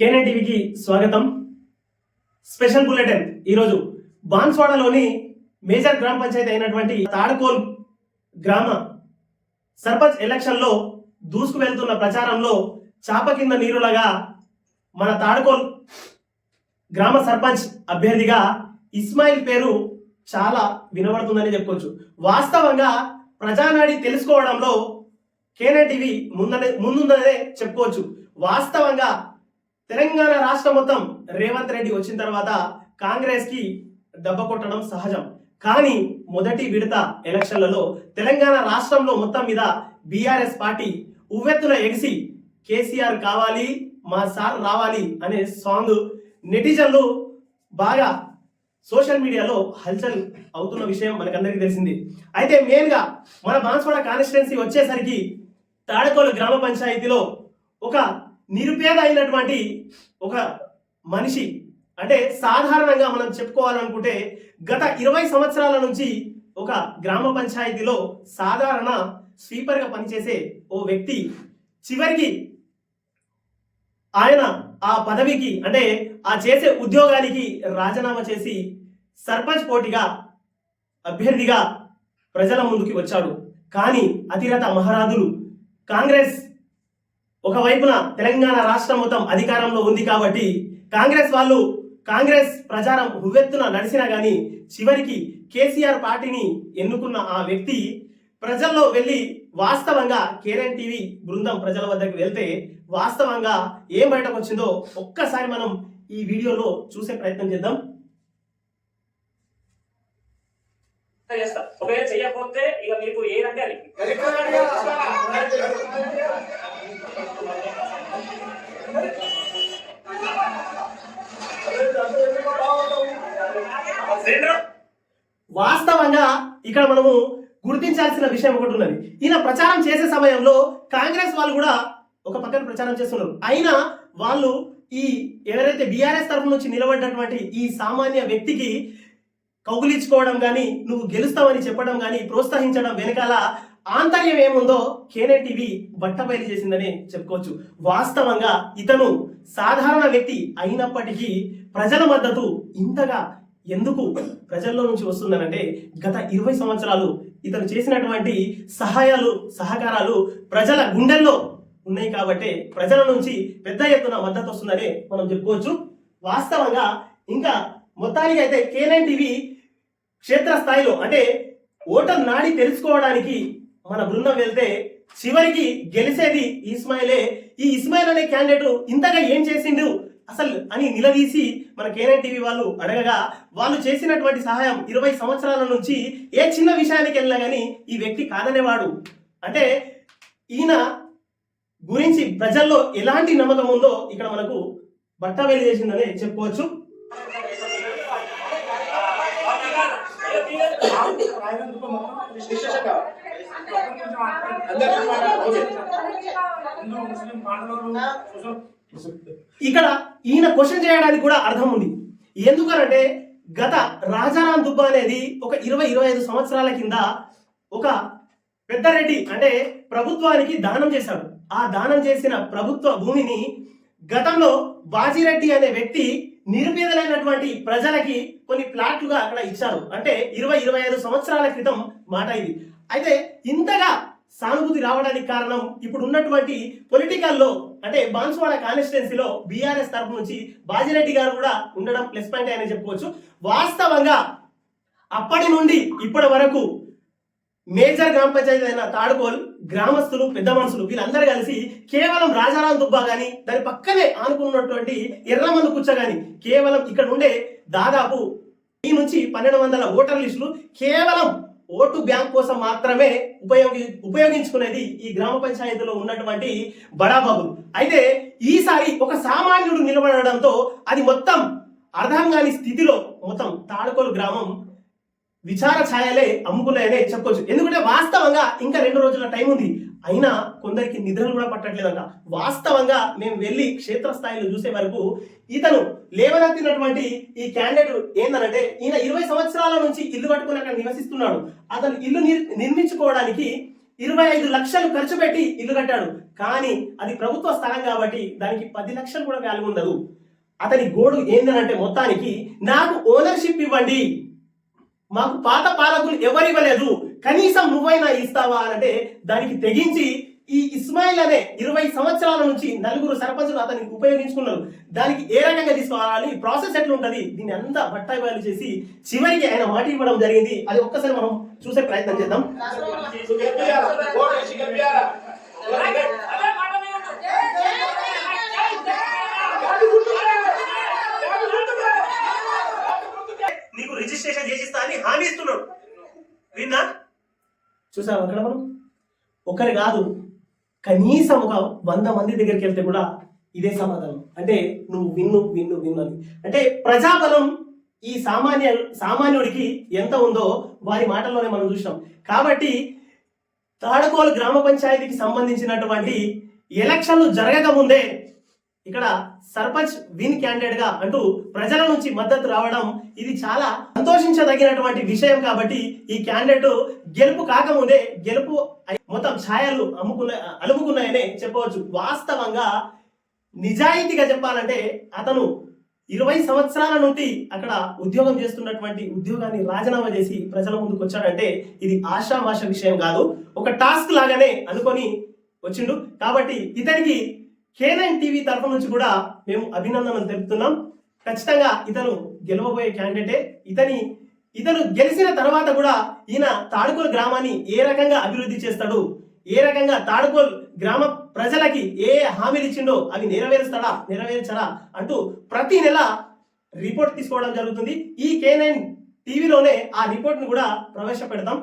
కేనే టీవీకి స్వాగతం. Special bulletin ఈరోజు బాన్స్వాడలోని మేజర్ గ్రామ పంచాయతీ అయినటువంటి తాడకోల్ గ్రామ సర్పంచ్ ఎలక్షన్లో దూసుకు వెళ్తున్న ప్రచారంలో చాప కింద నీరులగా మన తాడకోల్ గ్రామ సర్పంచ్ అభ్యర్థిగా ఇస్మాయిల్ పేరు చాలా వినబడుతుందని చెప్పుకోవచ్చు. వాస్తవంగా ప్రజానాడి తెలుసుకోవడంలో కేనే టీవీ ముందనే ముందుందనే చెప్పుకోవచ్చు. వాస్తవంగా తెలంగాణ రాష్ట్రం మొత్తం రేవంత్ రెడ్డి వచ్చిన తర్వాత కాంగ్రెస్కి దెబ్బ కొట్టడం సహజం. కానీ మొదటి విడత ఎలక్షన్లలో తెలంగాణ రాష్ట్రంలో మొత్తం మీద బీఆర్ఎస్ పార్టీ ఉవ్వెత్తున ఎగిసి కేసీఆర్ కావాలి మా సార్ రావాలి అనే సాంగ్ నెటిజన్లు బాగా సోషల్ మీడియాలో హల్చల్ అవుతున్న విషయం మనకందరికీ తెలిసింది. అయితే మెయిన్గా మన బాన్స్వాడ కాన్స్టిట్యున్సీ వచ్చేసరికి తాడకోలు గ్రామ పంచాయతీలో ఒక నిరుపేద అయినటువంటి ఒక మనిషి అంటే సాధారణంగా మనం చెప్పుకోవాలనుకుంటే గత ఇరవై సంవత్సరాల నుంచి ఒక గ్రామ పంచాయతీలో సాధారణ స్వీపర్గా పనిచేసే ఓ వ్యక్తి చివరికి ఆయన ఆ పదవికి అంటే ఆ చేసే ఉద్యోగానికి రాజీనామా చేసి సర్పంచ్ పోటీగా అభ్యర్థిగా ప్రజల ముందుకి వచ్చాడు. కానీ అతిరథ మహారాజులు కాంగ్రెస్ ఒకవైపున తెలంగాణ రాష్ట్రం మొత్తం అధికారంలో ఉంది కాబట్టి కాంగ్రెస్ వాళ్ళు కాంగ్రెస్ ప్రచారం హువెత్తున నడిచినా గాని చివరికి కేసీఆర్ పార్టీని ఎన్నుకున్న ఆ వ్యక్తి ప్రజల్లో వెళ్ళి వాస్తవంగా కేరన్ టీవీ బృందం ప్రజల వద్దకు వెళ్తే వాస్తవంగా ఏం బయటకు వచ్చిందో ఒక్కసారి మనం ఈ వీడియోలో చూసే ప్రయత్నం చేద్దాం. చేస్తా. ఒకవేళ చెయ్యకపోతే ఇక మీకు ఏదంటే అది వాస్తవంగా ఇక్కడ మనము గుర్తించాల్సిన విషయం ఒకటి ఉన్నది. ఈయన ప్రచారం చేసే సమయంలో కాంగ్రెస్ వాళ్ళు కూడా ఒక పక్కన ప్రచారం చేస్తున్నారు. అయినా వాళ్ళు ఈ ఎవరైతే బీఆర్ఎస్ తరఫు నుంచి నిలబడ్డటువంటి ఈ సామాన్య వ్యక్తికి కౌగులించుకోవడం కానీ నువ్వు గెలుస్తావని చెప్పడం కానీ ప్రోత్సహించడం వెనకాల ఆంతర్యం ఏముందో కేనే టీవీ బట్టబయలు చేసిందనే చెప్పుకోవచ్చు. వాస్తవంగా ఇతను సాధారణ వ్యక్తి అయినప్పటికీ ప్రజల మద్దతు ఇంతగా ఎందుకు ప్రజల్లో నుంచి వస్తుందనంటే గత ఇరవై సంవత్సరాలు ఇతను చేసినటువంటి సహాయాలు సహకారాలు ప్రజల గుండెల్లో ఉన్నాయి కాబట్టి ప్రజల నుంచి పెద్ద ఎత్తున మద్దతు వస్తుందని మనం చెప్పుకోవచ్చు. వాస్తవంగా ఇంకా మొత్తానికి అయితే కేనైన్ టీవీ క్షేత్రస్థాయిలో అంటే ఓటర్ నాడి తెలుసుకోవడానికి మన బృందం వెళ్తే చివరికి గెలిచేది ఇస్మాయిలే. ఈ ఇస్మాయిల్ అనే క్యాండిడేట్ ఇంతగా ఏం చేసిండు? అసలు అని నిలదీసి మన కేనైన్ టీవీ వాళ్ళు అడగగా వాళ్ళు చేసినటువంటి సహాయం ఇరవై సంవత్సరాల నుంచి ఏ చిన్న విషయానికి వెళ్ళినా కానీ ఈ వ్యక్తి కాదనేవాడు అంటే ఈయన గురించి ప్రజల్లో ఎలాంటి నమ్మకం ఉందో ఇక్కడ మనకు బట్ట చేసిందని చెప్పుకోవచ్చు. ఇక్కడ ఈయన క్వశ్చన్ చేయడానికి కూడా అర్థం ఉంది. ఎందుకనంటే గత రాజారాం దుబ్బ అనేది ఒక ఇరవై ఇరవై ఐదు సంవత్సరాల కింద ఒక పెద్దరెడ్డి అంటే ప్రభుత్వానికి దానం చేశాడు. ఆ దానం చేసిన ప్రభుత్వ భూమిని గతంలో బాజిరెడ్డి అనే వ్యక్తి నిరుపేదలైనటువంటి ప్రజలకి కొన్ని ప్లాట్లుగా అక్కడ ఇచ్చారు. అంటే ఇరవై ఇరవై ఐదు సంవత్సరాల క్రితం మాట ఇది. అయితే ఇంతగా సానుభూతి రావడానికి కారణం ఇప్పుడు ఉన్నటువంటి పొలిటికల్లో అంటే బాన్సువాడ కాన్స్టిట్యున్సీలో బీఆర్ఎస్ తరపు నుంచి బాజిరెడ్డి గారు కూడా ఉండడం ప్లస్ పాయింట్ అని చెప్పుకోవచ్చు. వాస్తవంగా అప్పటి నుండి ఇప్పటి వరకు మేజర్ గ్రామ పంచాయతీ అయిన తాడుకోల్ గ్రామస్తులు పెద్ద మనుషులు వీళ్ళందరూ కలిసి కేవలం రాజారాం దుబ్బా కానీ దాని పక్కనే ఆనుకున్నటువంటి ఎర్రమందు కుచ్చ కానీ కేవలం ఇక్కడ ఉండే దాదాపు ఈ నుంచి పన్నెండు వందల ఓటర్ లిస్టులు కేవలం ఓటు బ్యాంక్ కోసం మాత్రమే ఉపయోగి ఉపయోగించుకునేది ఈ గ్రామ పంచాయతీలో ఉన్నటువంటి బడాబాబులు అయితే ఈసారి ఒక సామాన్యుడు నిలబడడంతో అది మొత్తం అర్థం కాని స్థితిలో మొత్తం తాడుకోలు గ్రామం విచార ఛాయలే అమ్ముకున్నాయనే చెప్పొచ్చు. ఎందుకంటే వాస్తవంగా ఇంకా రెండు రోజుల టైం ఉంది. అయినా కొందరికి నిద్రలు కూడా పట్టట్లేదంట. వాస్తవంగా మేము వెళ్ళి క్షేత్రస్థాయిలో చూసే వరకు ఇతను లేవనెత్తినటువంటి ఈ క్యాండిడేట్ ఏందనంటే ఈయన ఇరవై సంవత్సరాల నుంచి ఇల్లు కట్టుకుని అక్కడ నివసిస్తున్నాడు. అతను ఇల్లు నిర్- నిర్మించుకోవడానికి ఇరవై ఐదు లక్షలు ఖర్చు పెట్టి ఇల్లు కట్టాడు. కానీ అది ప్రభుత్వ స్థలం కాబట్టి దానికి పది లక్షలు కూడా వాల్యూ ఉండదు. అతని గోడు ఏందనంటే మొత్తానికి నాకు ఓనర్షిప్ ఇవ్వండి. మాకు పాత పాలకులు ఎవరు ఇవ్వలేదు. కనీసం నువ్వైనా ఇస్తావా అని అంటే దానికి తెగించి ఈ ఇస్మాయిల్ అనే ఇరవై సంవత్సరాల నుంచి నలుగురు సర్పంచులు అతన్ని ఉపయోగించుకున్నారు. దానికి ఏ రకంగా తీసుకోవాలి? ప్రాసెస్ ఎట్లా ఉంటుంది దీన్ని అంతా బట్టాయి బయలు చేసి చివరికి ఆయన మాట ఇవ్వడం జరిగింది. అది ఒక్కసారి మనం చూసే ప్రయత్నం చేద్దాం. నీకు రిజిస్ట్రేషన్ చేసిస్తా అని హామీ ఇస్తున్నాడు. విన్నా? చూసావు అక్కడ మనం? ఒకరి కాదు కనీసం ఒక వంద మంది దగ్గరికి వెళ్తే కూడా ఇదే సమాధానం. అంటే నువ్వు విన్ను విన్ను విన్ను అని. అంటే ప్రజాబలం ఈ సామాన్య సామాన్యుడికి ఎంత ఉందో వారి మాటల్లోనే మనం చూసినాం. కాబట్టి తాడకోలు గ్రామ పంచాయతీకి సంబంధించినటువంటి ఎలక్షన్లు జరగక ముందే ఇక్కడ సర్పంచ్ విన్ క్యాండిడేట్గా అంటూ ప్రజల నుంచి మద్దతు రావడం ఇది చాలా సంతోషించదగినటువంటి విషయం కాబట్టి ఈ క్యాండిడేట్ గెలుపు కాకముందే గెలుపు మొత్తం ఛాయలు అమ్ముకున్న అలుముకున్నాయనే చెప్పవచ్చు. వాస్తవంగా నిజాయితీగా చెప్పాలంటే అతను ఇరవై సంవత్సరాల నుండి అక్కడ ఉద్యోగం చేస్తున్నటువంటి ఉద్యోగాన్ని రాజీనామా చేసి ప్రజల ముందుకు వచ్చాడంటే ఇది ఆశామాష విషయం కాదు. ఒక టాస్క్ లాగానే అనుకొని వచ్చిండు. కాబట్టి ఇతనికి కేనైన్ టీవీ తరఫు నుంచి కూడా మేము అభినందనలు తెలుపుతున్నాం. ఖచ్చితంగా ఇతను గెలవబోయే క్యాండిడేటే ఇతని ఇతను గెలిచిన తర్వాత కూడా ఈయన తాడుకోల్ గ్రామాన్ని ఏ రకంగా అభివృద్ధి చేస్తాడు? ఏ రకంగా తాడుకోల్ గ్రామ ప్రజలకి ఏ హామీలు ఇచ్చిండో అవి నెరవేరుస్తాడా? నెరవేర్చరా అంటూ ప్రతి నెల రిపోర్ట్ తీసుకోవడం జరుగుతుంది. ఈ కేనైన్ టీవీలోనే ఆ రిపోర్ట్ను కూడా ప్రవేశపెడతాం.